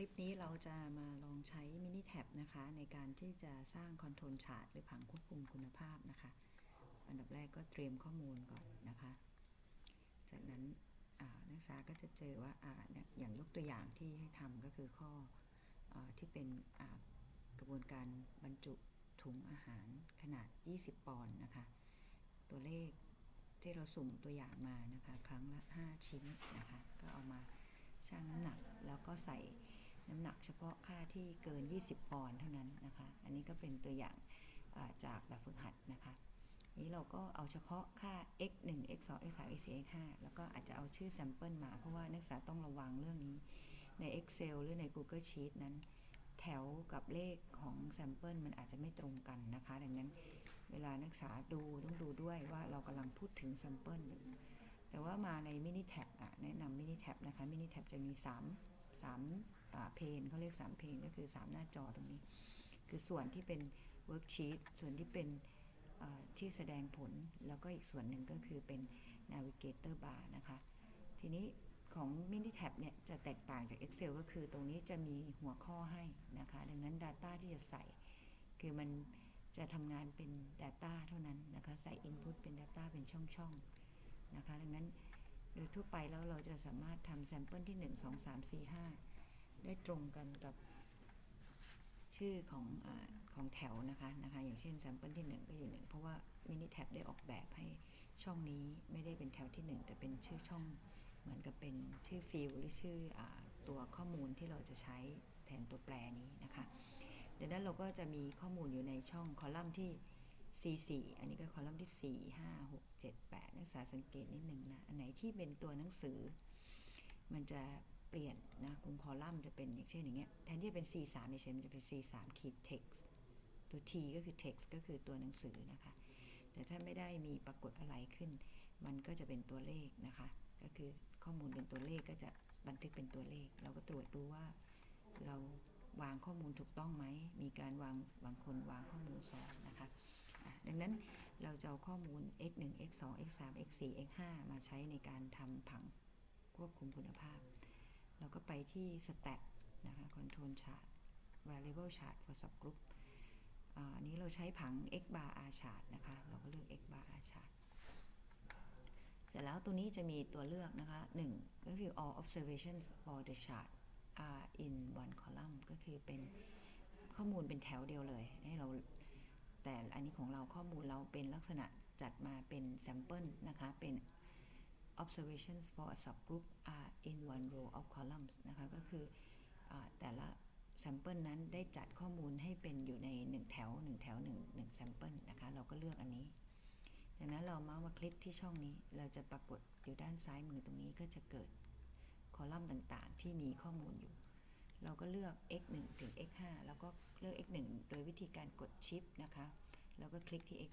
ลิปนี้เราจะมาลองใช้มินิแท็บนะคะ ในการที่จะสร้างคอนโทรลชาร์ตหรือผังควบคุมคุณภาพนะคะ อันดับแรกก็เตรียมข้อมูลก่อนนะคะ จากนั้นนักศึกษาก็จะเจอว่าอยอย่างยกตัวอย่างที่ให้ทำก็คือข้ออที่เป็นกระบวนการบรรจุถุงอาหารขนาด 20 ปอนด์นะคะ ตัวเลขที่เราสุ่มตัวอย่างมานะคะ ครั้งละ 5 ชิ้นนะคะ ก็เอามาชั่งน้ำหนักแล้วก็ใส่ น้ำหนักเฉพาะค่าที่เกิน 20 ปอนด์เท่านั้นนะคะ อันนี้ก็เป็นตัวอย่างาจากแบบฝึกหัดนะคะ นี้เราก็เอาเฉพาะค่า x 1 x 2 x 3 x 4 x 5แล้วก็อาจจะเอาชื่อ sample มา เพราะว่านักศึกษาต้องระวังเรื่องนี้ใน Excel หรือใน Google Sheet นั้น แถวกับเลขของ sample มันอาจจะไม่ตรงกันนะคะ ดังนั้นเวลานักศึกษาดูต้องดูด้วยว่าเรากำลังพูดถึง sample อยู่แต่ว่ามาใน mini tab อะแนะนำ mini tab นะคะ mini tab จะมี 3 3อ่า เพนเขาเรียก 3 เพนก็คือ 3 หน้าจอตรงนี้ คือส่วนที่เป็น worksheet ส่วนที่เป็นที่แสดงผลแล้วก็อีกส่วนหนึ่งก็คือเป็น navigator bar นะคะ ทีนี้ของ mini tab เนี่ยจะแตกต่างจาก Excel ก็คือตรงนี้จะมีหัวข้อให้นะคะ ดังนั้น Data ที่จะใส่ คือมันจะทำงานเป็น Data เท่านั้นนะคะ ใส่ Input เป็น Data เป็นช่องๆนะคะ ดังนั้นโดยทั่วไปแล้วเราจะสามารถทำ sample ที่ 1 2 3 4 5 ได้ตรงกันกับชื่อของอของแถวนะคะนะคะอย่างเช่น sample ที่ 1 ก็อยู่ 1 เพราะว่า mini tab ได้ออกแบบให้ช่องนี้ไม่ได้เป็นแถวที่ 1 แต่เป็นชื่อช่องเหมือนกับเป็นชื่อฟิลหรือชื่ออตัวข้อมูลที่เราจะใช้แทนตัวแปรนี้นะคะดังนั้นเราก็จะมีข้อมูลอยู่ในช่องคอลัมน์ที่ C4 อันนี้ก็คอลัมน์ที่ 4 5 6 7 8 นักศึกษาสังเกตนิดหนึ่งนะ อันไหนที่เป็นตัวหนังสือ มันจะ เปลี่ยนนะกลุ่มคอลัมน์จะเป็นอย่างเช่นอย่างเงี้ยแทนที่จะเป็น C3 เฉยๆมันจะเป็น C3 ขีด text ตัว T ก็คือ text ก็คือตัวหนังสือนะคะ แต่ถ้าไม่ได้มีปรากฏอะไรขึ้น มันก็จะเป็นตัวเลขนะคะ ก็คือข้อมูลเป็นตัวเลขก็จะบันทึกเป็นตัวเลข เราก็ตรวจดูว่าเราวางข้อมูลถูกต้องไหม มีการวางบางคนวางข้อมูลซ้อนนะคะอะดังนั้นเราจะเอาข้อมูล x 1 x 2 x 3 x 4 x 5มาใช้ในการทำผังควบคุมคุณภาพ เราก็ไปที่ stat นะคะ control chart variable chart for subgroup อันนี้เราใช้ผัง x bar r chart นะคะ เราก็เลือก x bar r chart เสร็จแล้วตัวนี้จะมีตัวเลือกนะคะ 1 ก็คือ all observations for the chart are in one column ก็คือเป็นข้อมูลเป็นแถวเดียวเลย ให้เรา แต่อันนี้ของเราข้อมูลเราเป็นลักษณะจัดมาเป็น sample นะคะ เป็น observations for a subgroup are in one row of columns นะคะก็คืออแต่ละ sample นั้นได้จัดข้อมูลให้เป็นอยู่ใน 1 แถว 1 แถว1 1 sample นะคะเราก็เลือกอันนี้ จากนั้นเราเมาส์มาคลิกที่ช่องนี้ เราจะปรากฏอยู่ด้านซ้ายมือตรงนี้ก็จะเกิดคอลัมน์ต่างๆ ที่มีข้อมูลอยู่ เราก็เลือก x 1ถึง x 5แล้วก็เลือก x 1โดยวิธีการกดชิปนะคะ แล้วก็คลิกที่ x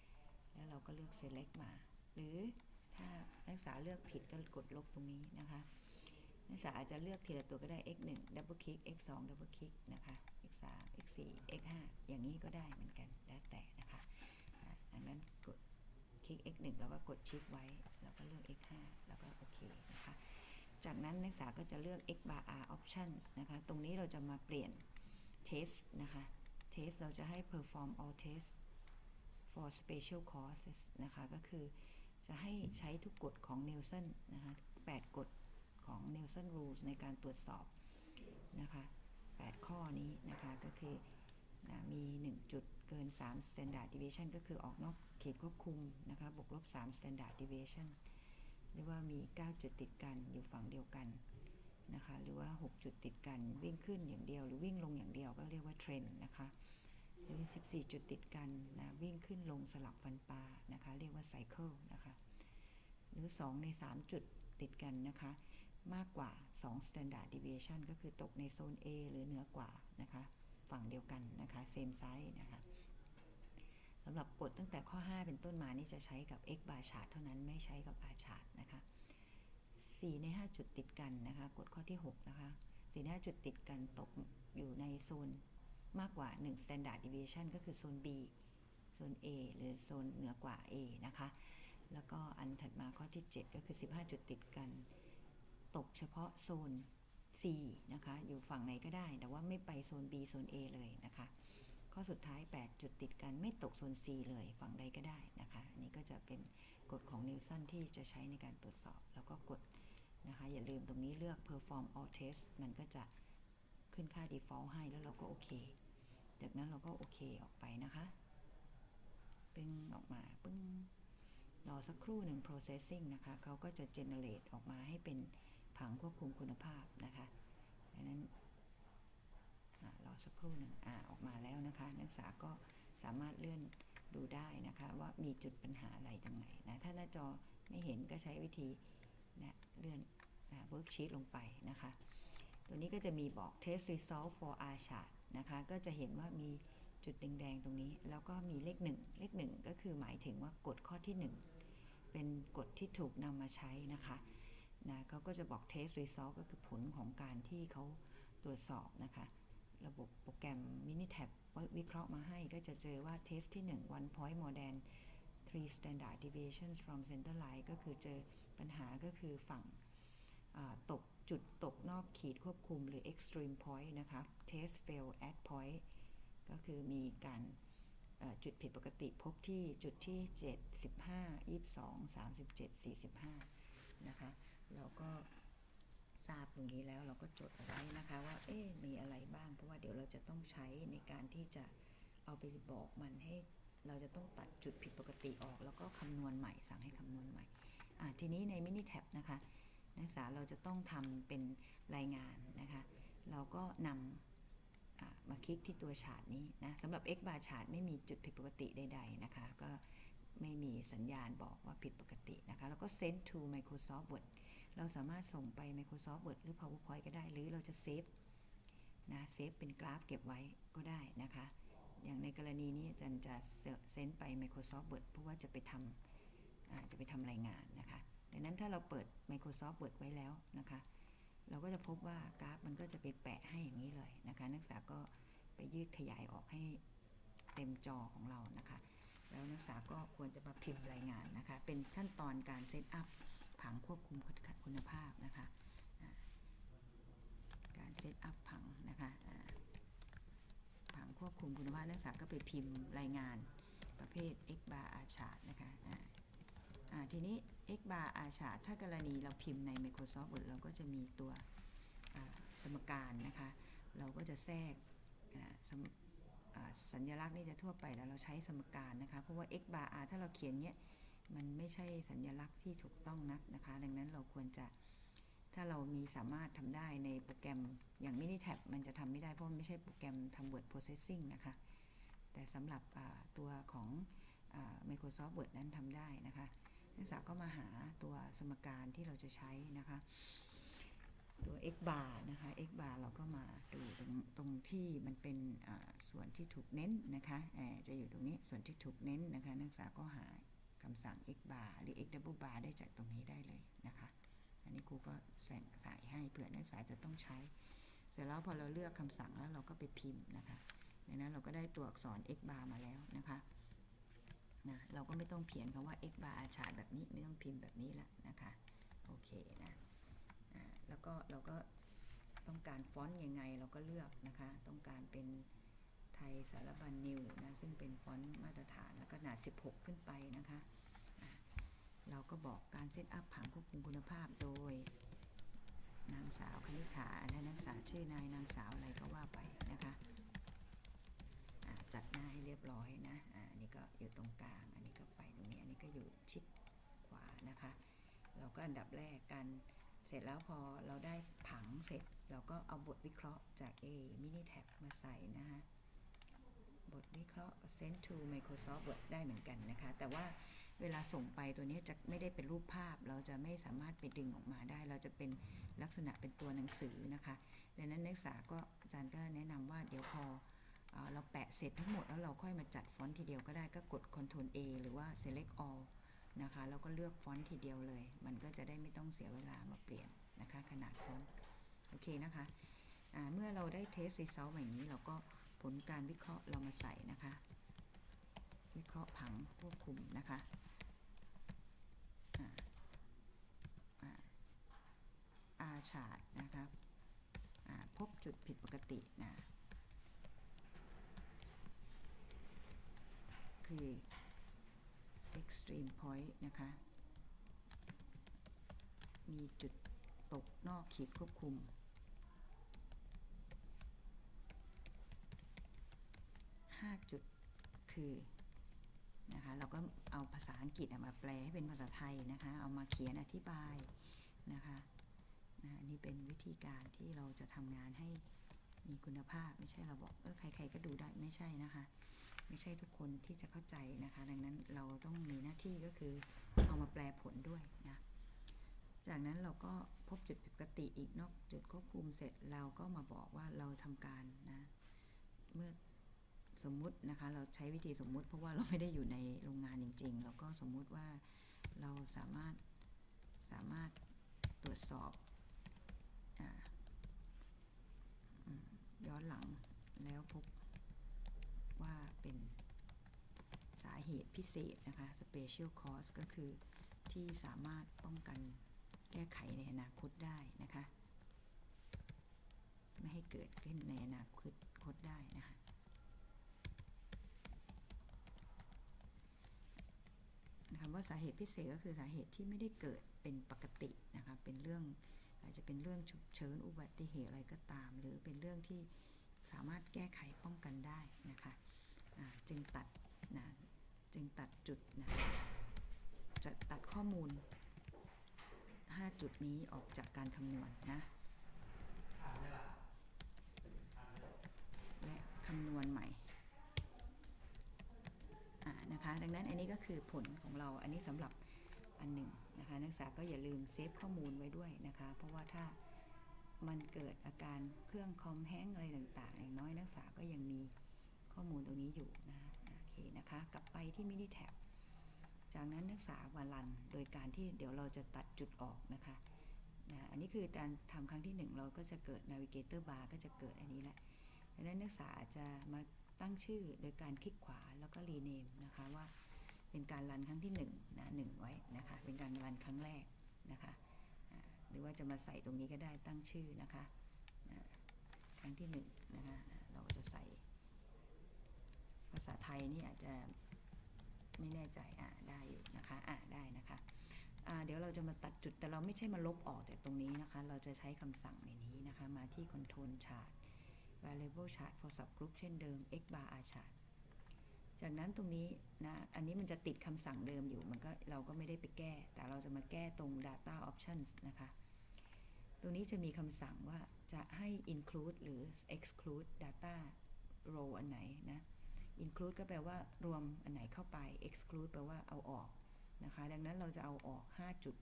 5แล้วเราก็เลือก select มา หรือ ถ้านักศึกษาเลือกผิดก็กดลบตรงนี้นะคะ นักศึกษาอาจจะเลือกทีละตัวก็ได้ x 1 double click x 2 double click นะคะ x 3 x 4 x 5อย่างนี้ก็ได้เหมือนกันแล้วแต่นะคะอันนั้นกดคลิก x 1แล้วก็กดชิปไว้ แล้วก็เลือก x 5แล้วก็โอเคนะคะ จากนั้นนักศึกษาก็จะเลือก x bar r option นะคะ ตรงนี้เราจะมาเปลี่ยน test นะคะ test เราจะให้ perform all test for special courses นะคะ ก็คือ จะให้ใช้ทุกกฎของ Nelson นะคะ8กฎของ Nelson rules ในการตรวจสอบนะคะ8ข้อนี้นะคะก็คือนะมี 1 จุดเกิน 3 standard deviation ก็คือออกนอกเขตควบคุมนะคะบวกลบ 3 standard deviation หรือว่ามี 9 จุดติดกันอยู่ฝั่งเดียวกันนะคะหรือว่า 6 จุดติดกันวิ่งขึ้นอย่างเดียว หรือวิ่งลงอย่างเดียวก็เรียกว่าเทรนนะคะหรือ 14 จุดติดกันนะวิ่งขึ้นลงสลับฟันปลานะคะเรียกว่าไซเคิลนะคะ หรือ 2 ใน 3 จุดติดกันนะคะ มากกว่า 2 standard deviation ก็คือตกในโซน A หรือเหนือกว่านะคะ ฝั่งเดียวกันนะคะ same size นะคะสำหรับกฎตั้งแต่ข้อ 5 เป็นต้นมานี่จะใช้กับ x bar chart เท่านั้นไม่ใช้กับ r chart นะคะ 4 ใน 5 จุดติดกันนะคะ กฎข้อที่ 6 นะคะ 4 ใน 5 จุดติดกันตกอยู่ในโซนมากกว่า 1 standard deviation ก็คือโซน B โซน A หรือโซนเหนือกว่า A นะคะ แล้วก็อันถัดมาข้อที่ 7 ก็คือ 15 จุดติดกัน ตกเฉพาะโซน C นะคะ อยู่ฝั่งไหนก็ได้ แต่ว่าไม่ไปโซน B โซน A เลยนะคะ ข้อสุดท้าย 8 จุดติดกันไม่ตกโซน C เลย ฝั่งใดก็ได้นะคะ อันนี้ก็จะเป็นกฎของนิวสันที่จะใช้ในการตรวจสอบ แล้วก็กดนะคะ อย่าลืมตรงนี้เลือก perform all test มันก็จะขึ้นค่า default ให้แล้วเราก็โอเค จากนั้นเราก็โอเคออกไปนะคะ ปึ้งออกมา ปึ้ง รอสักครู่หนึ่ง processing นะคะเขาก็จะ generate ออกมาให้เป็นผังควบคุมคุณภาพนะคะดังนั้นอรอสักครู่หนึ่งอออกมาแล้วนะคะ นักศึกษาก็สามารถเลื่อนดูได้นะคะ ว่ามีจุดปัญหาอะไรตรงไหนนะถ้าหน้าจอไม่เห็นก็ใช้วิธีนะเลื่อน worksheet ลงไปนะคะ ตัวนี้ก็จะมีบอก test result for R chart นะคะ ก็จะเห็นว่ามีจุดแดงๆตรงนี้ แล้วก็มีเลข 1 เลข 1 ก็คือหมายถึงว่ากฎข้อที่ 1 เป็นกฎที่ถูกนำมาใช้นะคะนะเขาก็จะบอก test result ก็คือผลของการที่เขาตรวจสอบนะคะ ระบบโปรแกรม Minitab วิเคราะห์มาให้ก็จะเจอว่า test ที่ 1 one point more than three standard deviations from center line ก็คือเจอปัญหาก็คือฝั่งตกจุดตกนอกขีดควบคุมหรือ extreme point นะคะ test fail at point ก็คือมีการ จุดผิดปกติพบที่จุดที่7 15 22 37 45 นะคะ เราก็ทราบตรงนี้แล้วเราก็จดเอาไว้นะคะว่าเอ๊ะมีอะไรบ้าง เพราะว่าเดี๋ยวเราจะต้องใช้ในการที่จะเอาไปบอกมันให้เราจะต้องตัดจุดผิดปกติออก แล้วก็คำนวณใหม่สั่งให้คำนวณใหม่ทีนี้ในมินิแท็บนะคะนักศึกษาเราจะต้องทำเป็นรายงานนะคะ เราก็นำ มาคลิกที่ตัวฉาดนี้นะสำหรับ x bar ฉาดไม่มีจุดผิดปกติใดๆนะคะ ก็ไม่มีสัญญาณบอกว่าผิดปกตินะคะ แล้วก็ send to Microsoft Word เราสามารถส่งไป Microsoft Word หรือ PowerPoint ก็ได้ หรือเราจะเซฟนะเซฟเป็นกราฟเก็บไว้ก็ได้นะคะ อย่างในกรณีนี้อาจารย์จะเซนไป Microsoft Word เพราะว่าจะไปทำจะไปทำรายงานนะคะ ดังนั้นถ้าเราเปิด Microsoft Word ไว้แล้วนะคะ เราก็จะพบว่ากราฟมันก็จะไปแปะให้อย่างนี้เลยนะคะ นักศึกษาก็ไปยืดขยายออกให้เต็มจอของเรานะคะ แล้วนักศึกษาก็ควรจะมาพิมพ์รายงานนะคะ เป็นขั้นตอนการเซตอัพผังควบคุมคุณภาพนะคะ การเซตอัพผังนะคะผังควบคุมคุณภาพนักศึกษาก็ไปพิมพ์รายงานประเภท x bar r chart นะคะทีนี้ x bar r chart ถ้ากรณีเราพิมพ์ใน Microsoft Word เราก็จะมีตัวสมการนะคะ เราก็จะแทรกสัญลักษณ์นี่จะทั่วไปแล้วเราใช้สมการนะคะ เพราะว่า x bar r ถ้าเราเขียนเนี้ยมันไม่ใช่สัญลักษณ์ที่ถูกต้องนักนะคะ ดังนั้นเราควรจะถ้าเรามีสามารถทำได้ในโปรแกรมอย่าง Minitab มันจะทำไม่ได้เพราะมันไม่ใช่โปรแกรมทำ Word Processing นะคะ แต่สำหรับตัวของ Microsoft Word นั้นทำได้นะคะ นักศึกษาก็มาหาตัวสมการที่เราจะใช้นะคะ ตัว x bar นะคะ x bar เราก็มาดูตรงตรงที่มันเป็นส่วนที่ถูกเน้นนะคะจะอยู่ตรงนี้ส่วนที่ถูกเน้นนะคะ นักศึกษาก็หาคำสั่ง x bar หรือ x double bar ได้จากตรงนี้ได้เลยนะคะ อันนี้ครูก็แสงสายให้เผื่อนักศึกษาจะต้องใช้ เสร็จแล้วพอเราเลือกคำสั่งแล้วเราก็ไปพิมพ์นะคะดังนั้นเราก็ได้ตัวอักษร x bar มาแล้วนะคะ นะเราก็ไม่ต้องเขียนคำว่า x bar อาชาดแบบนี้ไม่ต้องพิมพ์แบบนี้ละนะคะโอเคนะแล้วก็เราก็ต้องการฟอนต์ยังไงเราก็เลือกนะคะ ต้องการเป็นไทยสารบัญนิวนะซึ่งเป็นฟอนต์มาตรฐานแล้วก็ขนาด 16 ขึ้นไปนะคะเราก็บอกการเซตอัพผังควบคุมคุณภาพโดย นางสาวคณิ t าและนักศึกษาชื่อนายนางสาวอะไรก็ว่าไปนะคะจัดหน้าให้เรียบร้อยนะ ก็อยู่ตรงกลาง อันนี้ก็ไปตรงนี้ อันนี้ก็อยู่ชิดขวานะคะ เราก็อันดับแรกกัน เสร็จแล้วพอเราได้ผังเสร็จ เราก็เอาบทวิเคราะห์จาก A mini tab มาใส่นะคะบทวิเคราะห์ send to Microsoft Word ได้เหมือนกันนะคะ แต่ว่าเวลาส่งไปตัวนี้จะไม่ได้เป็นรูปภาพ เราจะไม่สามารถไปดึงออกมาได้ เราจะเป็นลักษณะเป็นตัวหนังสือนะคะ ดังนั้นนักศึกษาก็อาจารย์ก็แนะนำว่าเดี๋ยวพอ เราแปะเสร็จทั้งหมดแล้วเราค่อยมาจัดฟอนต์ทีเดียวก็ได้ก็กด Ctrl A หรือว่า Select All นะคะแล้วก็เลือกฟอนต์ทีเดียวเลย มันก็จะได้ไม่ต้องเสียเวลามาเปลี่ยนนะคะ ขนาดฟอนต์โอเคนะคะเมื่อเราได้เทสรีซอลแบบนี้เราก็ผลการวิเคราะห์เรามาใส่นะคะ วิเคราะห์ผังควบคุมนะคะอาชาดนะคะผิดปกตินะ คือ extreme point นะคะ มีจุดตกนอกขีดควบคุม 5 จุดคือนะคะเราก็เอาภาษาอังกฤษมาแปลให้เป็นภาษาไทยนะคะ เอามาเขียนอธิบายนะคะนะอันนี้เป็นวิธีการที่เราจะทำงานให้มีคุณภาพไม่ใช่เราบอกเออใคร ๆ ก็ดูได้ไม่ใช่นะคะ ไม่ใช่ทุกคนที่จะเข้าใจนะคะ ดังนั้นเราต้องมีหน้าที่ก็คือเอามาแปลผลด้วยนะจากนั้นเราก็พบจุดผิดปกติอีกนอกจุดควบคุมเสร็จเราก็มาบอกว่าเราทำการนะเมื่อสมมุตินะคะ เราใช้วิธีสมมุติ เพราะว่าเราไม่ได้อยู่ในโรงงานจริงๆเราก็สมมุติว่าเราสามารถสามารถตรวจสอบอย้อนหลังแล้วพบว่า เป็นสาเหตุพิเศษนะคะ special cause ก็คือที่สามารถป้องกันแก้ไขในอนาคตได้นะคะ ไม่ให้เกิดขึ้นในอนาคตคตได้นะคะคำว่าสาเหตุพิเศษก็คือสาเหตุที่ไม่ได้เกิดเป็นปกตินะคะเป็นเรื่องอาจจะเป็นเรื่องฉุกเฉินอุบัติเหตุอะไรก็ตาม หรือเป็นเรื่องที่สามารถแก้ไขป้องกันได้นะคะอ่าจึงตัดนะ จึงตัดจุดนะจะตัดข้อมูล 5 จุดนี้ออกจากการคำนวณนะและคำนวณใหม่นะคะ ดังนั้นอันนี้ก็คือผลของเราอันนี้สำหรับอันหนึ่งนะคะ นักศึกษาก็อย่าลืมเซฟข้อมูลไว้ด้วยนะคะ เพราะว่าถ้ามันเกิดอาการเครื่องคอมแห้งอะไรต่างๆ อย่างน้อยนักศึกษาก็ยังมีข้อมูลตรงนี้อยู่นะโอ เคนะคะ กลับไปที่มินิแท็บจากนั้นนักศึกษามารันโดยการที่เดี๋ยวเราจะตัดจุดออกนะคะนะอันนี้คือการทำครั้งที่ 1 เราก็จะเกิด navigator bar ก็จะเกิดอันนี้แหละดังนั้นนักศึกษาจะมาตั้งชื่อโดยการคลิกขวาแล้วก็ rename นะคะว่าเป็นการรันครั้งที่1นะหไว้นะคะ เป็นการรันครั้งแรกนะคะหรือว่าจะมาใส่ตรงนี้ก็ได้ตั้งชื่อนะคะครั้งที่1นะคะเราก็จะใส่าษาไทยนี่อาจจะไม่แน่ใจอ่าได้อยู่นะคะอ่าได้นะคะอ่าเดี๋ยวเราจะมาตัดจุดแต่เราไม่ใช่มาลบออกจากตรงนี้นะคะ เราจะใช้คำสั่งในนี้นะคะ มาที่ control chart variable chart for subgroup เช่นเดิม x bar r chart จากนั้นตรงนี้นะ อันนี้มันจะติดคำสั่งเดิมอยู่ มันก็เราก็ไม่ได้ไปแก้ แต่เราจะมาแก้ตรง data options นะคะ ตรงนี้จะมีคำสั่งว่าจะให้ include หรือ exclude data row อันไหนนะ include ก็แปลว่ารวมอันไหนเข้าไป exclude แปลว่าเอาออกนะคะ ดังนั้นเราจะเอาออก 5 จุด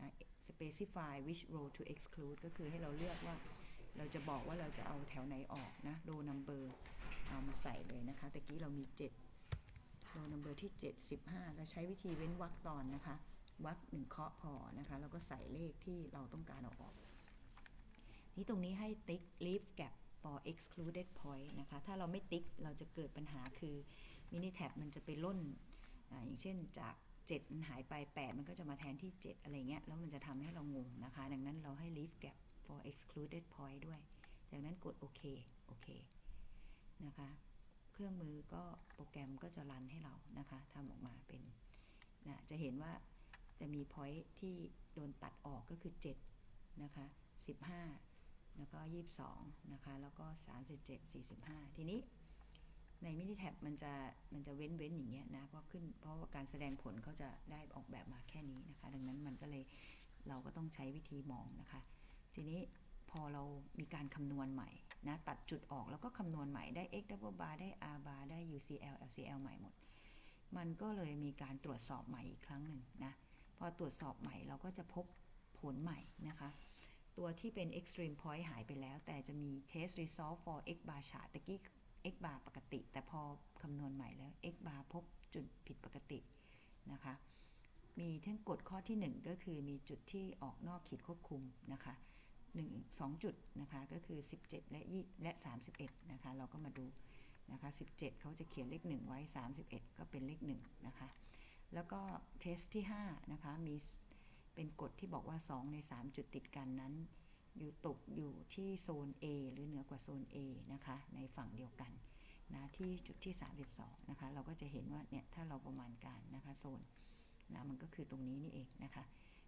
นะ specify which row to exclude ก็คือให้เราเลือกว่า เราจะบอกว่าเราจะเอาแถวไหนออกนะ row number เอามาใส่เลยนะคะตะกี้เรามี 7 row number ที่7 15เราใช้วิธีเว้นวรรคตอนนะคะวรรคหนึ่งเคาะพอนะคะแล้วก็ใส่เลขที่เราต้องการเอาออก นี่ตรงนี้ให้ติ๊ก leave gap for excluded point นะคะ ถ้าเราไม่ติ๊กเราจะเกิดปัญหาคือ mini tab มันจะไปล่นออย่างเช่นจาก 7 มันหายไป 8 มันก็จะมาแทนที่ 7 อะไรเงี้ย แล้วมันจะทำให้เรางงนะคะ ดังนั้นเราให้ leave gap for excluded point ด้วย จากนั้นกดโอเคโอเคนะคะ เครื่องมือก็โปรแกรมก็จะรันให้เรานะคะทำออกมาเป็นนะจะเห็นว่าจะมี point ที่โดนตัดออกก็คือ 7 นะคะ 15 แล้วก็ 22 นะคะ แล้วก็ 37 45 ทีนี้ในมินิแท็บมันจะมันจะเว้นเว้นอย่างเงี้ยนะเพราะขึ้นเพราะว่าการแสดงผลเขาจะได้ออกแบบมาแค่นี้นะคะ ดังนั้นมันก็เลยเราก็ต้องใช้วิธีมองนะคะ ทีนี้พอเรามีการคำนวณใหม่นะตัดจุดออกแล้วก็คำนวณใหม่ได้ x double bar ได้ r bar ได้ ucl lcl ใหม่หมด มันก็เลยมีการตรวจสอบใหม่อีกครั้งหนึ่งนะพอตรวจสอบใหม่เราก็จะพบผลใหม่นะคะ ตัวที่เป็น extreme point หายไปแล้ว แต่จะมี test result for x bar chart ตะกี้ x bar ปกติ แต่พอคำนวณใหม่แล้ว x bar พบจุดผิดปกตินะคะ มีทั้งกฎข้อที่ 1 ก็คือมีจุดที่ออกนอกขีดควบคุมนะคะ1 2จุดนะคะ ก็คือ 17 และ20และ 31 นะคะ เราก็มาดูนะคะ 17 เขาจะเขียนเลข 1 ไว้ 31 ก็เป็นเลข 1 นะคะ แล้วก็เทสที่ 5 นะคะ มี เป็นกฎที่บอกว่า 2 ใน 3 จุดติดกันนั้น อยู่ตกอยู่ที่โซน A หรือเหนือกว่าโซน A นะคะ ในฝั่งเดียวกันนะที่จุดที่ 32 นะคะ เราก็จะเห็นว่าเนี่ยถ้าเราประมาณการนะคะโซนนะมันก็คือตรงนี้นี่เองนะคะ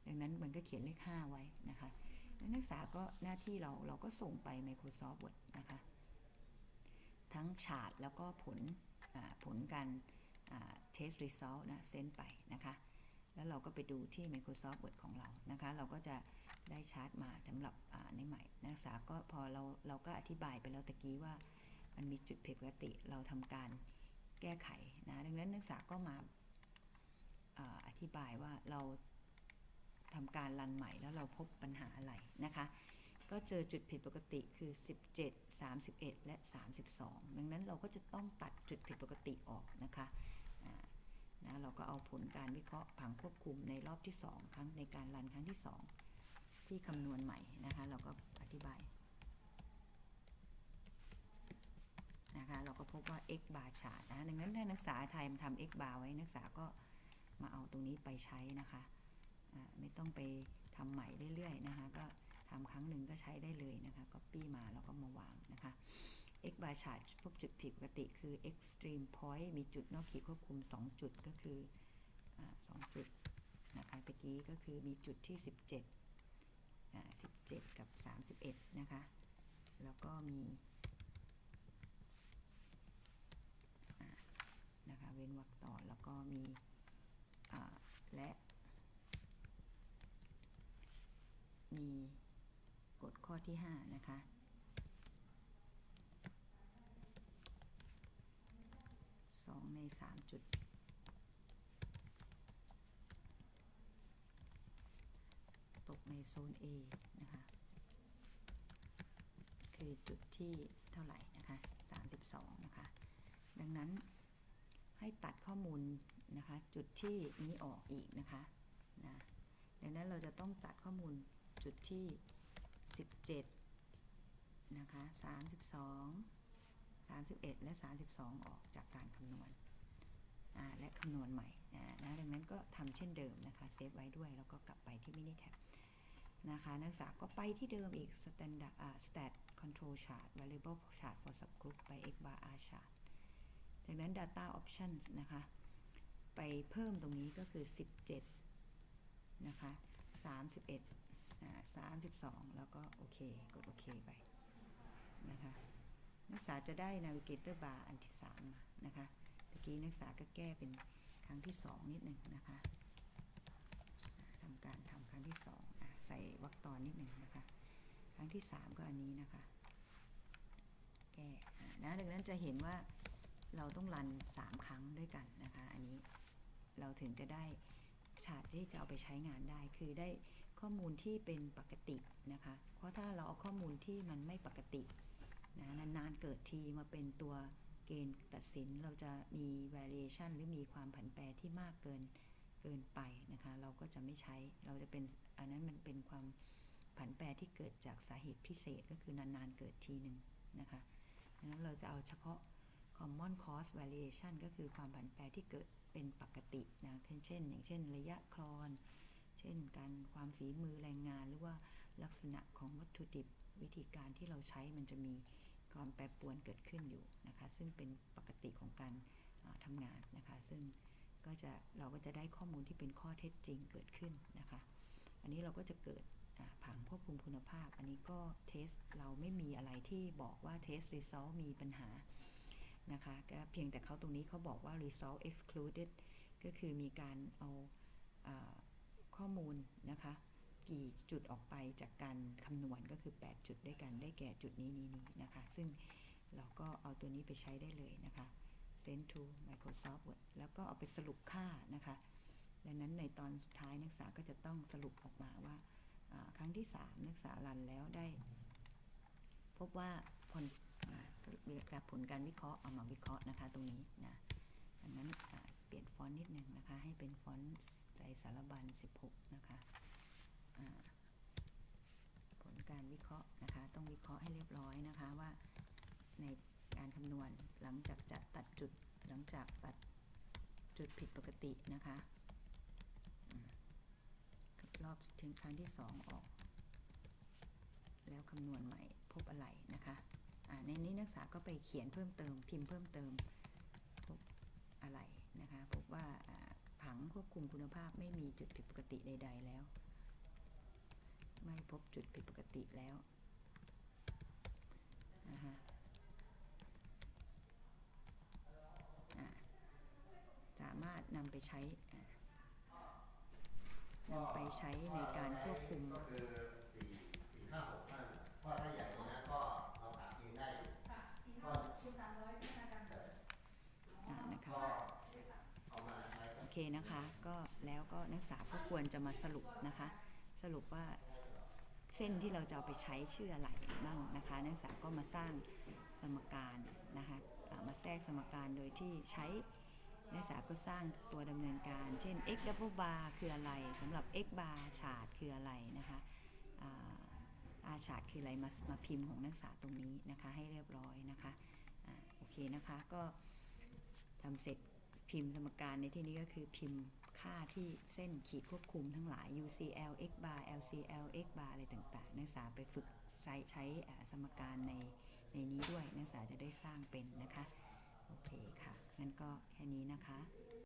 ดังนั้นมันก็เขียนเลข 5 ไว้นะคะนักศึกษาก็หน้าที่เราเราก็ส่งไป Microsoft Word นะคะ ทั้งชาร์ตแล้วก็ผลผลการ test result นะเซ็นไปนะคะ แล้วเราก็ไปดูที่ Microsoft Word ของเรานะคะ เราก็จะได้ชาร์ตมาสำหรับในใหม่ นักศึกษาก็พอเราเราก็อธิบายไปแล้วตะกี้ว่ามันมีจุดผิดปกติเราทำการแก้ไขนะดังนั้นนักศึกษาก็มาอธิบายว่าเราทำการรันใหม่แล้วเราพบปัญหาอะไรนะคะ ก็เจอจุดผิดปกติคือ 17 31 และ 32 ดังนั้นเราก็จะต้องตัดจุดผิดปกติออกนะคะ นะเราก็เอาผลการวิเคราะห์ผังควบคุมในรอบที่ 2 ครั้งในการรันครั้งที่ 2 ที่คำนวณใหม่นะคะ เราก็อธิบายนะคะเราก็พบว่า x bar chart นะดังนั้นถ้านักศึกษาไทยมาทำ x bar ไว้นักศึกษาก็มาเอาตรงนี้ไปใช้นะคะไม่ต้องไปทำใหม่เรื่อยๆนะคะ ก็ทำครั้งหนึ่งก็ใช้ได้เลยนะคะ copy มาแล้วก็มาวางนะคะ x bar chart พบจุดผิดปกติคือ extreme point มีจุดนอกขีดควบคุม 2 จุดก็คืออ2จุดนะคะตะกี้ก็คือมีจุดที่ 17อ่า17 กับ 31 นะคะ แล้วก็มีนะคะเว้นวรรคต่อแล้วก็มีและมีกฎข้อที่ 5 นะคะ 2 ใน 3 จุด ตกในโซน A นะคะคือจุดที่เท่าไหร่นะคะ 32 นะคะ ดังนั้นให้ตัดข้อมูลนะคะ จุดที่นี้ออกอีกนะคะนะดังนั้นเราจะต้องตัดข้อมูลจุดที่ 17 นะคะ 32 31 และ 32 ออกจากการคำนวณำนวณใหม่นะดังนั้นก็ทำเช่นเดิมนะคะเซฟไว้ด้วยแล้วก็กลับไปที่ Minitab นะคะนักศึกษาก็ไปที่เดิมอีก standard stat control chart variable chart for subgroup ไป x bar r chart จากนั้น data options นะคะ ไปเพิ่มตรงนี้ก็คือ 17 นะคะ 31อ่า32 แล้วก็โอเค กดโอเคไปนะคะนักศึกษาจะได้ navigator bar อันที่ 3 มานะคะตะกี้นักศึกษาก็แก้เป็น ครั้งที่2นิดหนึ่งนะคะทำการทำครั้งที่2อ่ใส่วรรคตอนนิดหนึ่งนะคะ ครั้งที่3ก็อันนี้นะคะ แก้นะดังนั้นจะเห็นว่าเราต้องรัน3ครั้งด้วยกันนะคะ อันนี้เราถึงจะได้ชาร์ตที่จะเอาไปใช้งานได้คือได้ข้อมูลที่เป็นปกตินะคะ เพราะถ้าเราเอาข้อมูลที่มันไม่ปกตินะนานๆเกิดทีมาเป็นตัว เกณฑ์ตัดสินเราจะมี variation หรือมีความผันแปรที่มากเกินเกินไปนะคะเราก็จะไม่ใช้เราจะเป็นอันนั้นมันเป็นความผันแปรที่เกิดจากสาเหตุพิเศษก็คือนานๆเกิดทีหนึ่งนะคะดังนั้นเราจะเอาเฉพาะ common cause variation ก็คือความผันแปรที่เกิดเป็นปกตินะเช่น อย่างเช่น ระยะคลอน เช่น การความฝีมือแรงงานหรือว่าลักษณะของวัตถุดิบวิธีการที่เราใช้มันจะมี ความแปรปรวนเกิดขึ้นอยู่นะคะซึ่งเป็นปกติของการทำงานนะคะซึ่งก็จะเราก็จะได้ข้อมูลที่เป็นข้อเท็จจริงเกิดขึ้นนะคะอันนี้เราก็จะเกิดผังควบคุมคุณภาพ อันนี้ก็เทสเราไม่มีอะไรที่บอกว่าเทส result มีปัญหานะคะก็เพียงแต่เขาตรงนี้เขาบอกว่า result excluded ก็คือมีการเอาข้อมูลนะคะ กี่จุดออกไปจากการคำนวณก็คือ 8 จุดด้วยกันได้แก่จุดนี้นี้นี้นะคะ ซึ่งเราก็เอาตัวนี้ไปใช้ได้เลยนะคะ send to Microsoft Word แล้วก็เอาไปสรุปค่านะคะ ดังนั้นในตอนสุดท้ายนักศึกษาก็จะต้องสรุปออกมาว่าครั้งที่ 3 นักศึกษารันแล้วได้ พบว่าผลกับผลการวิเคราะห์เอามาวิเคราะห์นะคะตรงนี้นะดังนั้นเปลี่ยนฟอนต์นิดนึงนะคะ ให้เป็นฟอนต์ใจสารบัญ 16 นะคะ ผลการวิเคราะห์นะคะ ต้องวิเคราะห์ให้เรียบร้อยนะคะว่าในการคำนวณหลังจากจัดตัดจุดหลังจากตัดจุดผิดปกตินะคะรอบถึงครั้งที่ 2 ออก แล้วคำนวณใหม่พบอะไรนะคะในนี้นักศึกษาก็ไปเขียนเพิ่มเติม พิมพ์เพิ่มเติมพบอะไรนะคะพบว่าผังควบคุมคุณภาพไม่มีจุดผิดปกติใด ๆ แล้ว ไม่พบจุดผิดปกติแล้วนะคะอ่าสามารถนำไปใช้นำไปใช้ในการควบคุมก็คือสี่สี่ห้าหกท่านเพราะถ้าใหญ่กว่านั้นก็เราตัดเองได้ค่ะที่ก็ห้าคูณสามร้อยใช่ไหมอาจารย์อ่านะคะโอเคนะคะ ก็แล้วก็นักศึกษาก็ควรจะมาสรุปนะคะ สรุปว่า เส้นที่เราจะเอาไปใช้ชื่ออะไรบ้างนะคะนักศึกษาก็มาสร้างสมการนะคะามาแทรกสมการโดยที่ใช้นักศึกษาก็สร้างตัวดำเนินการ เช่น x double bar คืออะไรสำหรับ x bar ฉาดคืออะไรนะคะอาฉาดคืออะไรมามาพิมพ์ของนักศึกษาตรงนี้นะคะให้เรียบร้อยนะคะโอเคนะคะก็ทำเสร็จพิมพ์สมการในที่นี้ก็คือพิมพ์ ค่าที่เส้นขีดควบคุมทั้งหลาย UCL x bar LCL x bar อะไรต่างๆ นักศึกษาไปฝึกใช้ใช้สมการในในนี้ด้วยนักศึกษาจะได้สร้างเป็นนะคะ โอเคค่ะ งั้นก็แค่นี้นะคะ